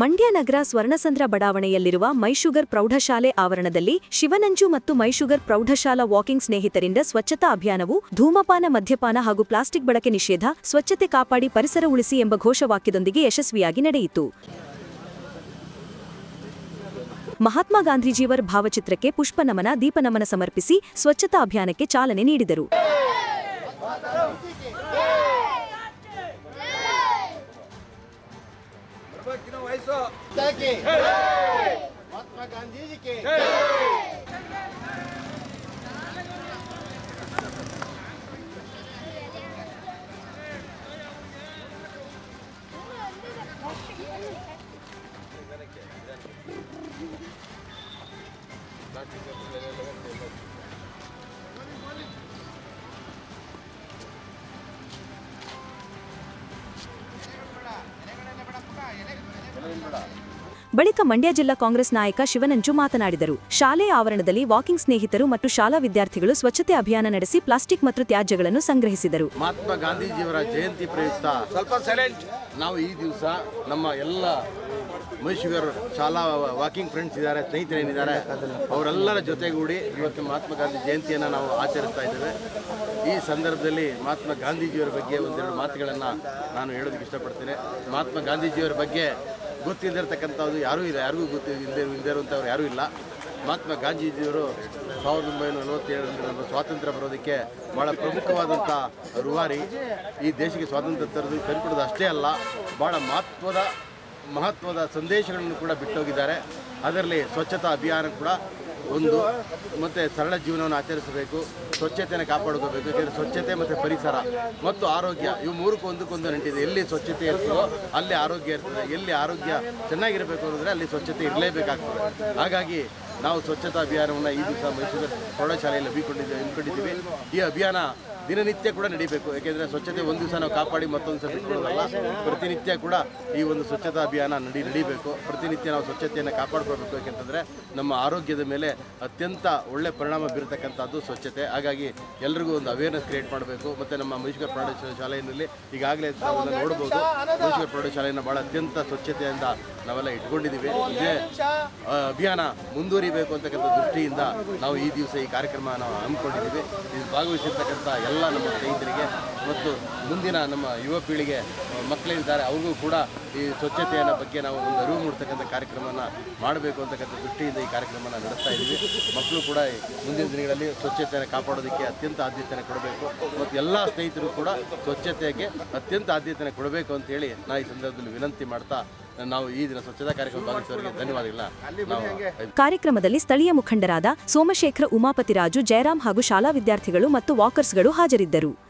ಮಂಡ್ಯ ನಗರ ಸ್ವರ್ಣಸಂದ್ರ ಬಡಾವಣೆಯಲ್ಲಿರುವ ಮೈಶುಗರ್ ಪ್ರೌಢಶಾಲೆ ಆವರಣದಲ್ಲಿ ಶಿವನಂಜು ಮತ್ತು ಮೈಶುಗರ್ ಪ್ರೌಢಶಾಲಾ ವಾಕಿಂಗ್ ಸ್ನೇಹಿತರಿಂದ ಸ್ವಚ್ಛತಾ ಅಭಿಯಾನವು ಧೂಮಪಾನ, ಮದ್ಯಪಾನ ಹಾಗೂ ಪ್ಲಾಸ್ಟಿಕ್ ಬಳಕೆ ನಿಷೇಧ, ಸ್ವಚ್ಛತೆ ಕಾಪಾಡಿ ಪರಿಸರ ಉಳಿಸಿ ಎಂಬ ಘೋಷವಾಕ್ಯದೊಂದಿಗೆ ಯಶಸ್ವಿಯಾಗಿ ನಡೆಯಿತು. ಮಹಾತ್ಮ ಗಾಂಧೀಜಿಯವರ ಭಾವಚಿತ್ರಕ್ಕೆ ಪುಷ್ಪನಮನ, ದೀಪನಮನ ಸಮರ್ಪಿಸಿ ಸ್ವಚ್ಛತಾ ಅಭಿಯಾನಕ್ಕೆ ಚಾಲನೆ ನೀಡಿದರು. के महात्मा गांधी जी के ಬಳಿಕ ಮಂಡ್ಯ ಜಿಲ್ಲಾ ಕಾಂಗ್ರೆಸ್ ನಾಯಕ ಶಿವನಂಜು ಮಾತನಾಡಿದರು. ಶಾಲೆಯ ಆವರಣದಲ್ಲಿ ವಾಕಿಂಗ್ ಸ್ನೇಹಿತರು ಮತ್ತು ಶಾಲಾ ವಿದ್ಯಾರ್ಥಿಗಳು ಸ್ವಚ್ಛತೆ ಅಭಿಯಾನ ನಡೆಸಿ ಪ್ಲಾಸ್ಟಿಕ್ ಮತ್ತು ತ್ಯಾಜ್ಯಗಳನ್ನು ಸಂಗ್ರಹಿಸಿದರು. ಮಹಾತ್ಮ ಗಾಂಧೀಜಿಯವರ ಜಯಂತಿ ಪ್ರಯುಕ್ತ ಸ್ವಲ್ಪ ಸೈಲೆಂಟ್ ನಾವು ಈ ದಿವಸ ನಮ್ಮ ಎಲ್ಲ ಮೈಸೂರು ಶಾಲಾ ವಾಕಿಂಗ್ ಫ್ರೆಂಡ್ಸ್ ಇದ್ದಾರೆ ಸ್ನೇಹಿತರೇನಿದ್ದಾರೆ ಅವರೆಲ್ಲರ ಜೊತೆಗೂಡಿ ಇವತ್ತು ಮಹಾತ್ಮ ಗಾಂಧಿ ಜಯಂತಿಯನ್ನು ನಾವು ಆಚರಿಸ್ತಾ ಇದ್ದೇವೆ. ಈ ಸಂದರ್ಭದಲ್ಲಿ ಮಹಾತ್ಮ ಗಾಂಧೀಜಿಯವರ ಬಗ್ಗೆ ಒಂದೆರಡು ಮಾತುಗಳನ್ನು ನಾನು ಹೇಳೋದಕ್ಕೆ ಇಷ್ಟಪಡ್ತೇನೆ. ಮಹಾತ್ಮ ಗಾಂಧೀಜಿಯವರ ಬಗ್ಗೆ ಗೊತ್ತಿಲ್ಲದಿರ್ತಕ್ಕಂಥದ್ದು ಯಾರೂ ಇಲ್ಲ, ಯಾರಿಗೂ ಗೊತ್ತಿ ಇಲ್ಲದೆ ಇಲ್ಲದೆ ಇರುವಂಥವ್ರು ಯಾರೂ ಇಲ್ಲ. ಮಹಾತ್ಮ ಗಾಂಧೀಜಿಯವರು ಸಾವಿರದ ಒಂಬೈನೂರ ನಲವತ್ತೇಳರಲ್ಲಿ ನಮ್ಮ ಸ್ವಾತಂತ್ರ್ಯ ಬರೋದಕ್ಕೆ ಭಾಳ ಪ್ರಮುಖವಾದಂಥ ರೂವಾರಿ ಈ ದೇಶಕ್ಕೆ ಸ್ವಾತಂತ್ರ್ಯ ತರೋದು ತಂದುಕೊಡೋದು ಅಷ್ಟೇ ಅಲ್ಲ ಭಾಳ ಮಹತ್ವದ ಮಹತ್ವದ ಸಂದೇಶಗಳನ್ನು ಕೂಡ ಬಿಟ್ಟೋಗಿದ್ದಾರೆ. ಅದರಲ್ಲಿ ಸ್ವಚ್ಛತಾ ಅಭಿಯಾನ ಕೂಡ ಒಂದು ಮತ್ತು ಸರಳ ಜೀವನವನ್ನು ಆಚರಿಸಬೇಕು, ಸ್ವಚ್ಛತೆಯನ್ನು ಕಾಪಾಡ್ಕೋಬೇಕು ಯಾಕೆಂದರೆ ಸ್ವಚ್ಛತೆ ಮತ್ತು ಪರಿಸರ ಮತ್ತು ಆರೋಗ್ಯ, ಇವು ಮೂರಕ್ಕೂ ಒಂದಕ್ಕೊಂದು ನಂಟಿದೆ. ಎಲ್ಲಿ ಸ್ವಚ್ಛತೆ ಇರ್ತದೋ ಅಲ್ಲಿ ಆರೋಗ್ಯ ಇರ್ತದೆ. ಎಲ್ಲಿ ಆರೋಗ್ಯ ಚೆನ್ನಾಗಿರಬೇಕು ಅಂದರೆ ಅಲ್ಲಿ ಸ್ವಚ್ಛತೆ ಇರಲೇಬೇಕಾಗ್ತದೆ. ಹಾಗಾಗಿ ನಾವು ಸ್ವಚ್ಛತಾ ಅಭಿಯಾನವನ್ನು ಈ ದಿವಸ ಮೈಸೂರು ಪ್ರೌಢಶಾಲೆಯಲ್ಲಿ ಹಮ್ಮಿಕೊಂಡಿದ್ದೇವೆ ಹಮ್ಮಿಕೊಂಡಿದ್ದೀವಿ. ಈ ಅಭಿಯಾನ ದಿನನಿತ್ಯ ಕೂಡ ನಡೀಬೇಕು. ಯಾಕೆಂದರೆ ಸ್ವಚ್ಛತೆ ಒಂದು ದಿವಸ ನಾವು ಕಾಪಾಡಿ ಮತ್ತೊಂದು ದಿವಸ ಬಿಟ್ಕೊಳ್ಳೋದಲ್ಲ ಪ್ರತಿನಿತ್ಯ ಕೂಡ ಈ ಒಂದು ಸ್ವಚ್ಛತಾ ಅಭಿಯಾನ ನಡಿ ನಡೀಬೇಕು. ಪ್ರತಿನಿತ್ಯ ನಾವು ಸ್ವಚ್ಛತೆಯನ್ನು ಕಾಪಾಡ್ಕೊಳ್ಬೇಕು. ಯಾಕೆಂತಂದರೆ ನಮ್ಮ ಆರೋಗ್ಯದ ಮೇಲೆ ಅತ್ಯಂತ ಒಳ್ಳೆ ಪರಿಣಾಮ ಬೀರತಕ್ಕಂಥದ್ದು ಸ್ವಚ್ಛತೆ. ಹಾಗಾಗಿ ಎಲ್ರಿಗೂ ಒಂದು ಅವೇರ್ನೆಸ್ ಕ್ರಿಯೇಟ್ ಮಾಡಬೇಕು. ಮತ್ತು ನಮ್ಮ ಮೈಸೂರು ಪ್ರೌಢ ಶಾಲೆಯಲ್ಲಿ ಈಗಾಗಲೇ ನಾವು ನೋಡ್ಬೋದು. ಮೈಸೂರು ಪ್ರೌಢಶಾಲೆಯನ್ನು ಭಾಳ ಅತ್ಯಂತ ಸ್ವಚ್ಛತೆಯಿಂದ ನಾವೆಲ್ಲ ಇಟ್ಕೊಂಡಿದ್ದೀವಿ. ಇದೇ ಅಭಿಯಾನ ಮುಂದುವರಿಬೇಕು ಅಂತಕ್ಕಂಥ ದೃಷ್ಟಿಯಿಂದ ನಾವು ಈ ದಿವಸ ಈ ಕಾರ್ಯಕ್ರಮ ನಾವು ಹಮ್ಮಿಕೊಂಡಿದ್ದೀವಿ. ಇದು ಭಾಗವಹಿಸಿರ್ತಕ್ಕಂಥ ಎಲ್ಲ ನಮ್ಮ ಸ್ನೇಹಿತರಿಗೆ ಮತ್ತು ಮುಂದಿನ ನಮ್ಮ ಯುವ ಪೀಳಿಗೆ ಮಕ್ಕಳಿದ್ದಾರೆ, ಅವ್ರಿಗೂ ಕೂಡ ಈ ಸ್ವಚ್ಛತೆಯ ಬಗ್ಗೆ ನಾವು ಒಂದು ಅರಿವು ಮೂಡ್ತಕ್ಕಂಥ ಕಾರ್ಯಕ್ರಮವನ್ನು ಮಾಡಬೇಕು ಅಂತಕ್ಕಂಥ ದೃಷ್ಟಿಯಿಂದ ಈ ಕಾರ್ಯಕ್ರಮನ ನಡೆಸ್ತಾ ಇದ್ದೀವಿ. ಮಕ್ಕಳು ಕೂಡ ಮುಂದಿನ ದಿನಗಳಲ್ಲಿ ಸ್ವಚ್ಛತೆಯನ್ನು ಕಾಪಾಡೋದಕ್ಕೆ ಅತ್ಯಂತ ಆದ್ಯತೆಯನ್ನು ಕೊಡಬೇಕು. ಮತ್ತು ಎಲ್ಲ ಸ್ನೇಹಿತರು ಕೂಡ ಸ್ವಚ್ಛತೆಗೆ ಅತ್ಯಂತ ಆದ್ಯತೆಯನ್ನು ಕೊಡಬೇಕು ಅಂತೇಳಿ ನಾ ಈ ಸಂದರ್ಭದಲ್ಲಿ ವಿನಂತಿ ಮಾಡ್ತಾ ನಾವು ಈ ದಿನ ಸ್ವಚ್ಛತಾ ಕಾರ್ಯಕ್ರಮ ಧನ್ಯವಾದಗಳ. ಕಾರ್ಯಕ್ರಮದಲ್ಲಿ ಸ್ಥಳೀಯ ಮುಖಂಡರಾದ ಸೋಮಶೇಖರ ಉಮಾಪತಿರಾಜು ಜಯರಾಮ್ ಹಾಗೂ ಶಾಲಾ ವಿದ್ಯಾರ್ಥಿಗಳು ಮತ್ತು ವಾಕರ್ಸ್ಗಳು ಹಾಜರಿದ್ದರು.